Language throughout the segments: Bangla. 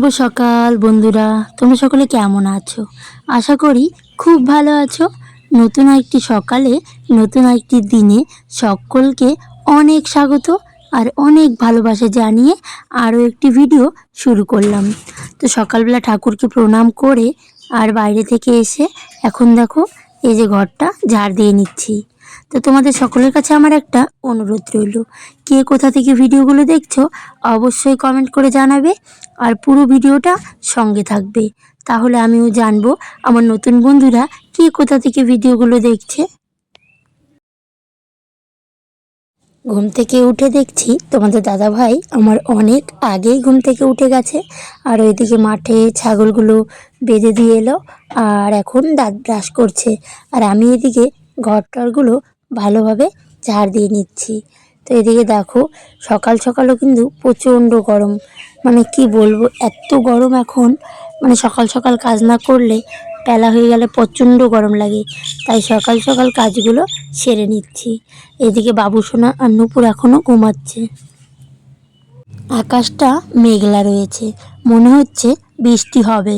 শুভ সকাল, বন্ধুরা। তোমরা সকলে কেমন আছো? আশা করি খুব ভালো আছো। নতুন একটি সকালে, নতুন একটি দিনে সকলকে অনেক স্বাগত আর অনেক ভালোবাসা জানিয়ে আরও একটি ভিডিও শুরু করলাম। তো সকালবেলা ঠাকুরকে প্রণাম করে আর বাইরে থেকে এসে এখন দেখো এই যে ঘরটা ঝাড় দিয়ে নিচ্ছি। তো তোমাদের সকলের কাছে আমার একটা অনুরোধ রইল। কে কোথা থেকে ভিডিওগুলো দেখছ, অবশ্যই কমেন্ট করে জানাবে আর পুরো ভিডিওটা সঙ্গে থাকবে। তাহলে আমিও জানব আমার নতুন বন্ধুরা কে কোথা থেকে ভিডিওগুলো দেখছে। ঘুম থেকে উঠে দেখছি তোমাদের দাদা ভাই আমার অনেক আগেই ঘুম থেকে উঠে গেছে আর ওইদিকে মাঠে ছাগলগুলো বেঁধে দিয়ে এলো আর এখন দাঁত ব্রাশ করছে। আর আমি এদিকে ঘরটরগুলো ভালোভাবে ঝাড় দিয়ে নিচ্ছি। তো এদিকে দেখো, সকাল সকালও কিন্তু প্রচণ্ড গরম। মানে কি বলব, এত গরম এখন। মানে সকাল সকাল কাজ না করলে বেলা হয়ে গেলে প্রচণ্ড গরম লাগে। তাই সকাল সকাল কাজগুলো সেরে নিচ্ছি। এদিকে বাবু সোনা আর নুপুর এখনও ঘুমাচ্ছে। আকাশটা মেঘলা রয়েছে। মনে হচ্ছে বৃষ্টি হবে।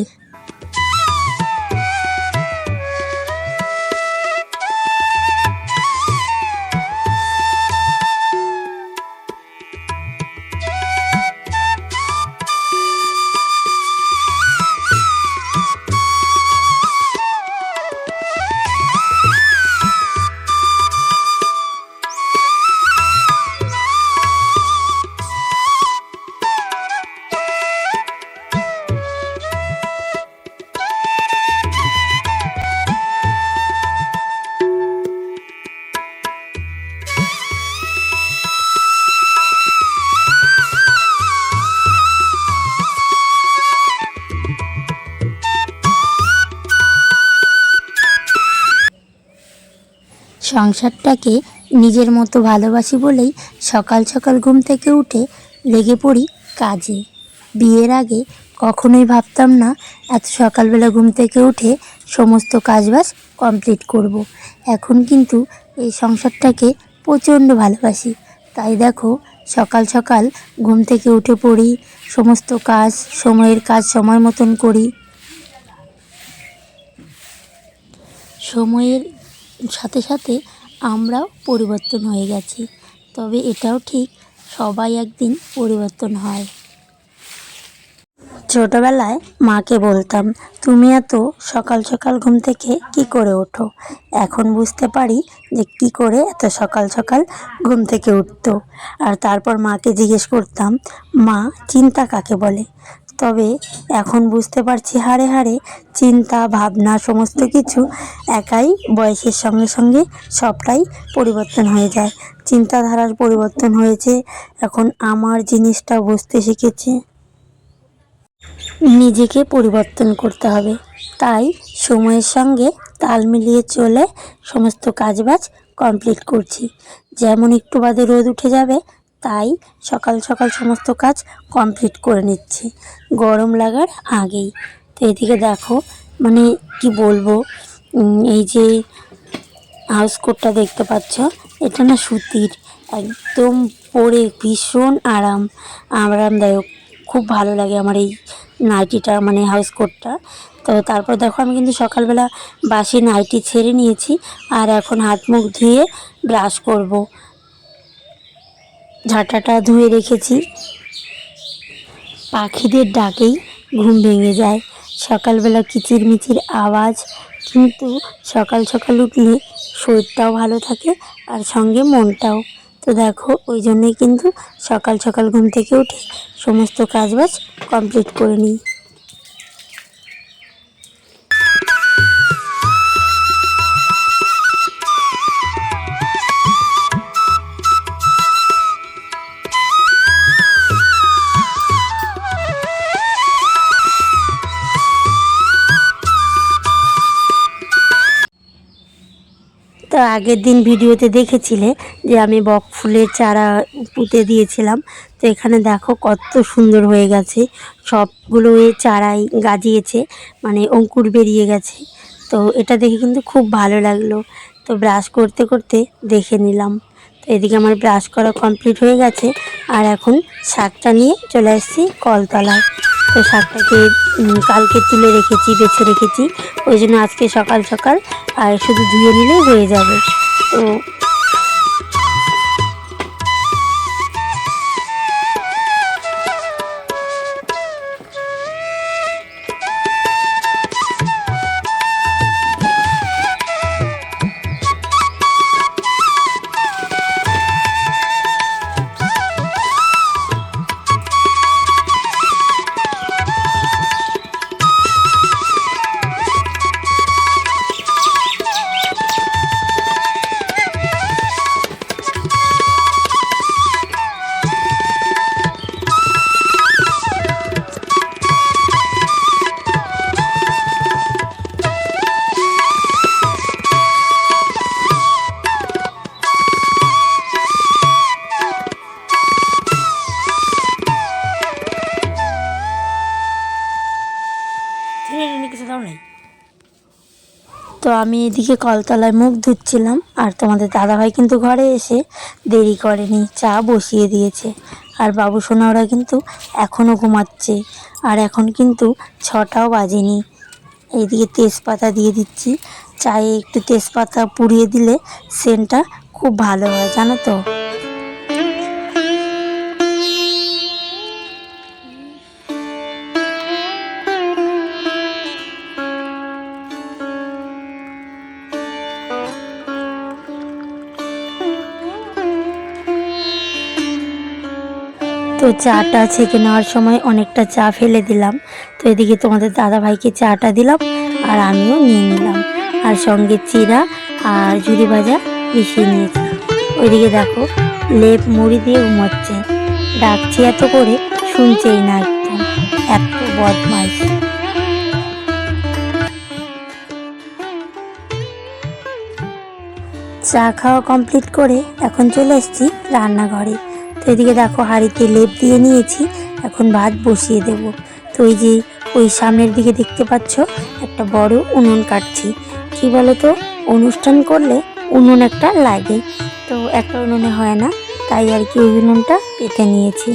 সংসারটাকে নিজের মতো ভালোবাসি বলেই সকাল সকাল ঘুম থেকে উঠে লেগে পড়ি কাজে। বিয়ের আগে কখনোই ভাবতাম না, এত সকালবেলা ঘুম থেকে উঠে সমস্ত কাজবাজ কমপ্লিট করব। এখন কিন্তু এই সংসারটাকে প্রচণ্ড ভালোবাসি। তাই দেখো, সকাল সকাল ঘুম থেকে উঠে পড়ি, সমস্ত কাজ, সময়ের কাজ সময় মতন করি। সময়ের সাথে সাথে আমরাও পরিবর্তন হয়ে গেছি। তবে এটাও ঠিক, সবাই একদিন পরিবর্তন হয়। ছোটবেলায় মাকে বলতাম, তুমি এত সকাল সকাল ঘুম থেকে কি করে ওঠো? এখন বুঝতে পারি যে কি করে এত সকাল সকাল ঘুম থেকে উঠতো। আর তারপর মাকে জিজ্ঞেস করতাম, মা, চিন্তা কাকে বলে? তবে এখন বুঝতে পারছি হাড়ে হাড়ে চিন্তা, ভাবনা, সমস্ত কিছু একাই বয়সের সঙ্গে সঙ্গে সবটাই পরিবর্তন হয়ে যায়। চিন্তাধারার পরিবর্তন হয়েছে। এখন আমার জিনিসটা বুঝতে শিখেছে। নিজেকে পরিবর্তন করতে হবে। তাই সময়ের সঙ্গে তাল মিলিয়ে চলে সমস্ত কাজবাজ কমপ্লিট করছি। যেমন একটু বাদে রোদ উঠে যাবে তাই সকাল সকাল সমস্ত কাজ কমপ্লিট করে নিচ্ছি। গরম লাগার আগেই। তো এদিকে দেখো মানে কি বলব এই যে হাউস কোটটা দেখতে পাচ্ছ, এটা না সুতির, একদম পরে ভীষণ আরাম। আরামদায়ক, খুব ভালো লাগে আমার এই নাইটিটা মানে হাউস কোটটা তো তারপর দেখো, আমি কিন্তু সকালবেলা বাসি নাইটি ছেড়ে নিয়েছি, আর এখন হাত মুখ ধুয়ে ব্রাশ করব। ঝাঁটাটা ধুয়ে রেখেছি। পাখিদের ডাকেই ঘুম ভেঙে যায়। সকালবেলা কিচির মিচির আওয়াজ, কিন্তু সকাল সকাল উঠলে শরীরটাও ভালো থাকে আর সঙ্গে মনটাও। তো দেখো, ওই জন্যই কিন্তু সকাল সকাল ঘুম থেকে উঠে সমস্ত কাজবাজ কমপ্লিট করে নিই। তো আগের দিন ভিডিওতে দেখেছিলে যে আমি বক ফুলের চারা পুঁতে দিয়েছিলাম। তো এখানে দেখো কত সুন্দর হয়ে গেছে। সবগুলো চারাই গাজিয়েছে মানে অঙ্কুর বেরিয়ে গেছে। তো এটা দেখে কিন্তু খুব ভালো লাগল। তো ব্রাশ করতে করতে দেখে নিলাম। তো এদিকে আমার ব্রাশ করা কমপ্লিট হয়ে গেছে। আর এখন শাকটা নিয়ে চলে আসছি কলতলায়। তো শাকটাকে কালকে তুলে রেখেছি, বেছে রেখেছি। ওই জন্য আজকে সকাল সকাল, আর শুধু ধুয়ে নিলেই হয়ে যাবে। তো তো আমি এদিকে কলতলায় মুখ ধুচ্ছিলাম, আর তোমাদের দাদাভাই কিন্তু ঘরে এসে দেরি করেনি, চা বসিয়ে দিয়েছে। আর বাবু সোনা, ওরা কিন্তু এখনও ঘুমাচ্ছে, আর এখন কিন্তু ছটাও বাজেনি। এইদিকে তেজপাতা দিয়ে দিচ্ছি। চায়ে একটু তেজপাতা পুড়িয়ে দিলে সেন্টটা খুব ভালো হয়, জানো তো? তো চাটা ছেঁকে নেওয়ার সময় অনেকটা চা ফেলে দিলাম। তো এদিকে তোমাদের দাদা ভাইকে চাটা দিলাম আর আমিও নিয়ে নিলাম। আর সঙ্গে চিরা আর ঝুরি ভাজা মিশিয়ে নিয়েছি ওইদিকে দেখো, লেপ মুড়ি দিয়ে ঘুমোচ্ছে। ডাকছি এত করে, শুনছেই না একদম। এত বদমাইশ। চা খাওয়া কমপ্লিট করে এখন চলে এসেছি রান্নাঘরে। তো এদিকে দেখো হাঁড়িতে লেপ দিয়ে নিয়েছি, এখন ভাত বসিয়ে দেব। তো ওই যে ওই সামনের দিকে দেখতে পাচ্ছ, একটা বড় উনুন কাটছি। কি বলো তো অনুষ্ঠান করলে উনুন একটা লাগে। তো একটা উনুনে হয় না, তাই আর কি ওই উনুনটা পেতে নিয়েছি।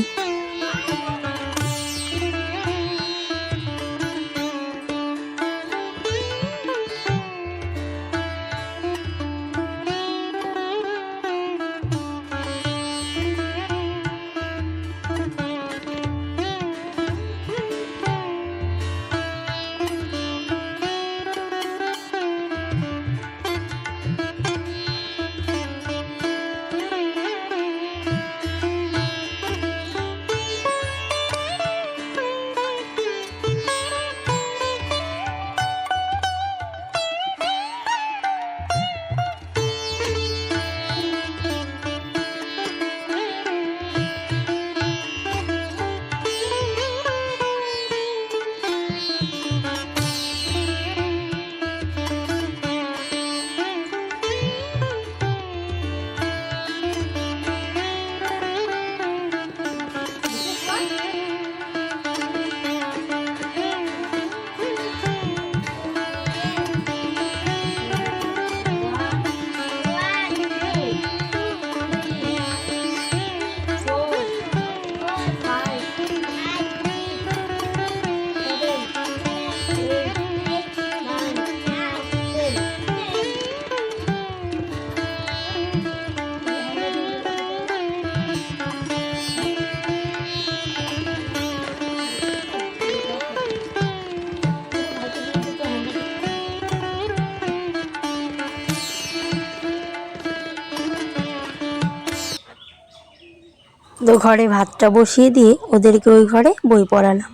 তো ঘরে ভাতটা বসিয়ে দিয়ে ওদেরকে ওই ঘরে বই পড়ালাম।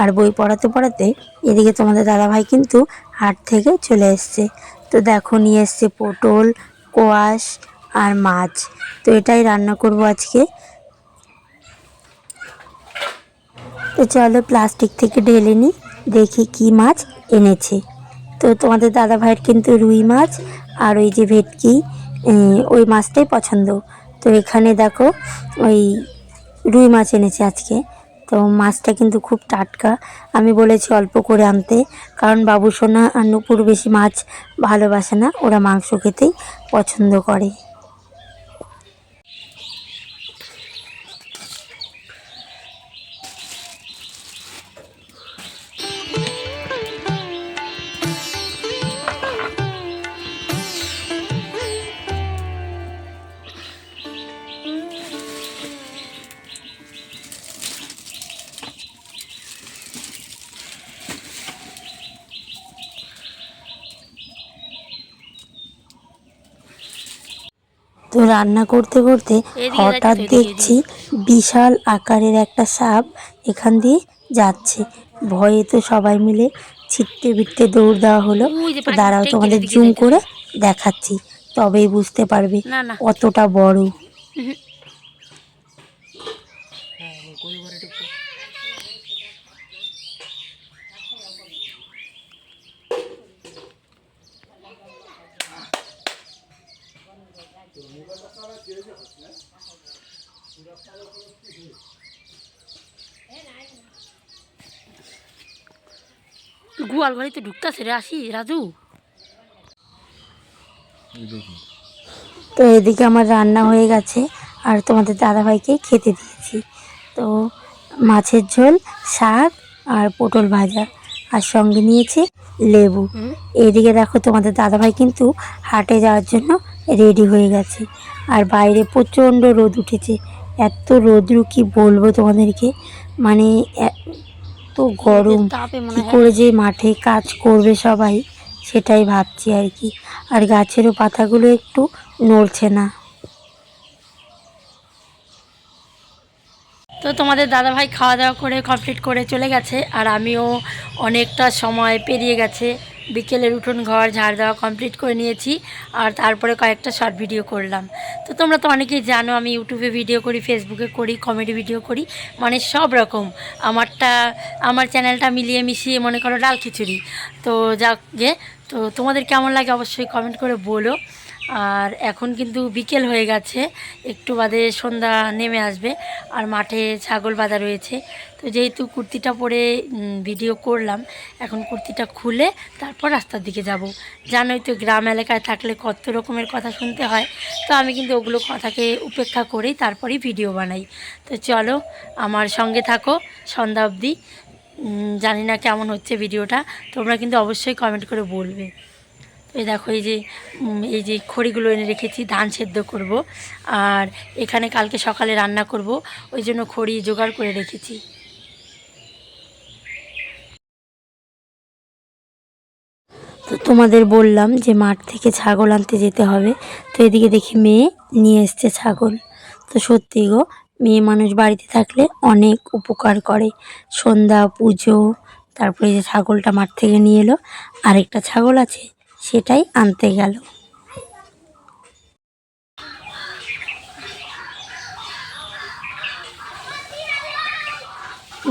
আর বই পড়াতে পড়াতে এদিকে তোমাদের দাদাভাই কিন্তু হাট থেকে চলে এসছে। তো দেখো নিয়ে এসছে পটল, কোয়াশ আর মাছ। তো এটাই রান্না করব আজকে। তো চলো প্লাস্টিক থেকে ঢেলে নিই, দেখি কি মাছ এনেছে। তো তোমাদের দাদা ভাইয়ের কিন্তু রুই মাছ আর ওই যে ভেটকি ওই মাছটাই পছন্দ। তো এখানে দেখো ওই রুই মাছ এনেছি আজকে। তো মাছটা কিন্তু খুব টাটকা। আমি বলেছি অল্প করে আনতে, কারণ বাবুসোনা আর নুপুর বেশি মাছ ভালোবাসে না, ওরা মাংস খেতেই পছন্দ করে। তো রান্না করতে করতে হঠাৎ দেখছি বিশাল আকারের একটা সাপ এখান দিয়ে যাচ্ছে। ভয়ে তো সবাই মিলে ছিটতে বিটতে দৌড় দেওয়া হলো। দাঁড়াও তোমাদের জুম করে দেখাচ্ছি। তবেই বুঝতে পারবে কতটা বড়। গোয়াল ঘরে তো ঢুকতেছে রে আসি রাজু। তো এদিকে আমার রান্না হয়ে গেছে আর তোমাদের দাদাভাইকে খেতে দিয়েছি। তো মাছের ঝোল শাক আর পটল ভাজা আর সঙ্গে নিয়েছে লেবু। এদিকে দেখো তোমাদের দাদাভাই কিন্তু হাটে যাওয়ার জন্য রেডি হয়ে গেছে আর বাইরে প্রচণ্ড রোদ উঠেছে। এত রোদ্রু কি বলব তোমাদেরকে? মানে এত গরম। তাপে মনে কি করে যে মাঠে কাজ করবে সবাই সেটাই ভাবছি আর কি। আর গাছেরও পাতাগুলো একটু নড়ছে না। তো তোমাদের দাদা ভাই খাওয়া দাওয়া করে কমপ্লিট করে চলে গেছে আর আমিও অনেকটা সময় পেরিয়ে গেছে। বিকেলের উঠোন ঘর, ঝাড় দেওয়া কমপ্লিট করে নিয়েছি আর তারপরে কয়েকটা শর্ট ভিডিও করলাম। তো তোমরা তো অনেকেই জানো, আমি ইউটিউবে ভিডিও করি ফেসবুকে করি কমেডি ভিডিও করি মানে সব রকম। আমারটা, আমার চ্যানেলটা মিলিয়ে মিশিয়ে মনে করো ডাল খিচুড়ি। তো যাক গে, তো তোমাদের কেমন লাগে অবশ্যই কমেন্ট করে বলো। আর এখন কিন্তু বিকেল হয়ে গেছে, একটু বাদে সন্ধ্যা নেমে আসবে, আর মাঠে ছাগল বাঁধা রয়েছে। তো যেহেতু কুর্তিটা পরে ভিডিও করলাম, এখন কুর্তিটা খুলে তারপর রাস্তার দিকে যাব। জানোই তো গ্রাম এলাকায় থাকলে কত রকমের কথা শুনতে হয়। তো আমি কিন্তু ওগুলো কথাকে উপেক্ষা করেই তারপরেই ভিডিও বানাই। তো চলো, আমার সঙ্গে থাকো সন্ধ্যা অবধি। জানি না কেমন হচ্ছে ভিডিওটা, তোমরা কিন্তু অবশ্যই কমেন্ট করে বলবে। এই দেখো, এই যে এই যে খড়িগুলো এনে রেখেছি, ধান সেদ্ধ করব। আর এখানে কালকে সকালে রান্না করব, ওই জন্য খড়ি জোগাড় করে রেখেছি। তো তোমাদের বললাম যে মাঠ থেকে ছাগল আনতে যেতে হবে, তো এদিকে দেখি মেয়ে নিয়ে এসছে ছাগল। তো সত্যি গো, মেয়ে মানুষ বাড়িতে থাকলে অনেক উপকার করে। সন্ধ্যা, পুজো, তারপরে যে ছাগলটা মাঠ থেকে নিয়ে এলো, আরেকটা ছাগল আছে সেটাই আনতে গেল।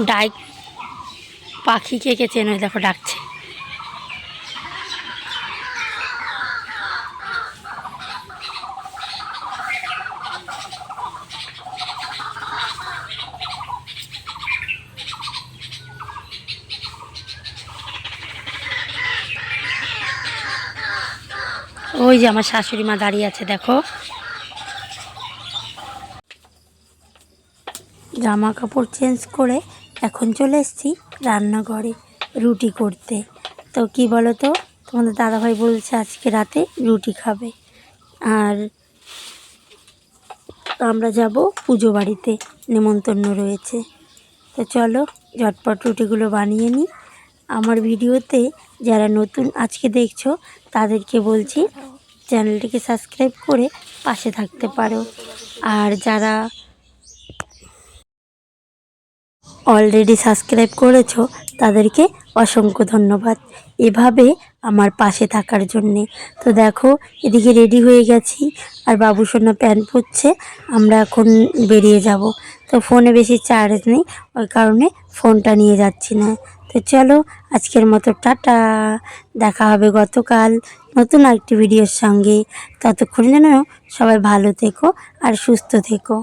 ডাক পাখি কে চেন? দেখো ডাকছে। ওই যে আমার শাশুড়ি মা দাঁড়িয়ে আছে, দেখো। জামা কাপড় চেঞ্জ করে এখন চলে এসেছি রান্নাঘরে রুটি করতে। তো কি বলো তো তোমাদের দাদাভাই বলছে আজকে রাতে রুটি খাবে। আর আমরা যাব পুজো বাড়িতে, নেমন্তন্ন রয়েছে। তো চলো, ঝটপট রুটিগুলো বানিয়ে নিই। আমার ভিডিওতে যারা নতুন আজকে দেখছ, তাদেরকে বলছি চ্যানেলটিকে সাবস্ক্রাইব করে পাশে থাকতে পারো। আর যারা অলরেডি সাবস্ক্রাইব করেছ, তাদেরকে অসংখ্য ধন্যবাদ। এভাবে আমার পাশে থাকার জন্যে। তো দেখো, এদিকে রেডি হয়ে গেছি, আর বাবু সোনা প্যান্ট পরছে, আমরা এখন বেরিয়ে যাব। তো ফোনে বেশি চার্জ নেই, ওই কারণে ফোনটা নিয়ে যাচ্ছি না। তো চলো, আজকের মতো টাটা। দেখা হবে গতকাল। নতুন আরেকটি ভিডিওর সঙ্গে ততক্ষণ যেন সবাই ভালো থেকো আর সুস্থ থেকো।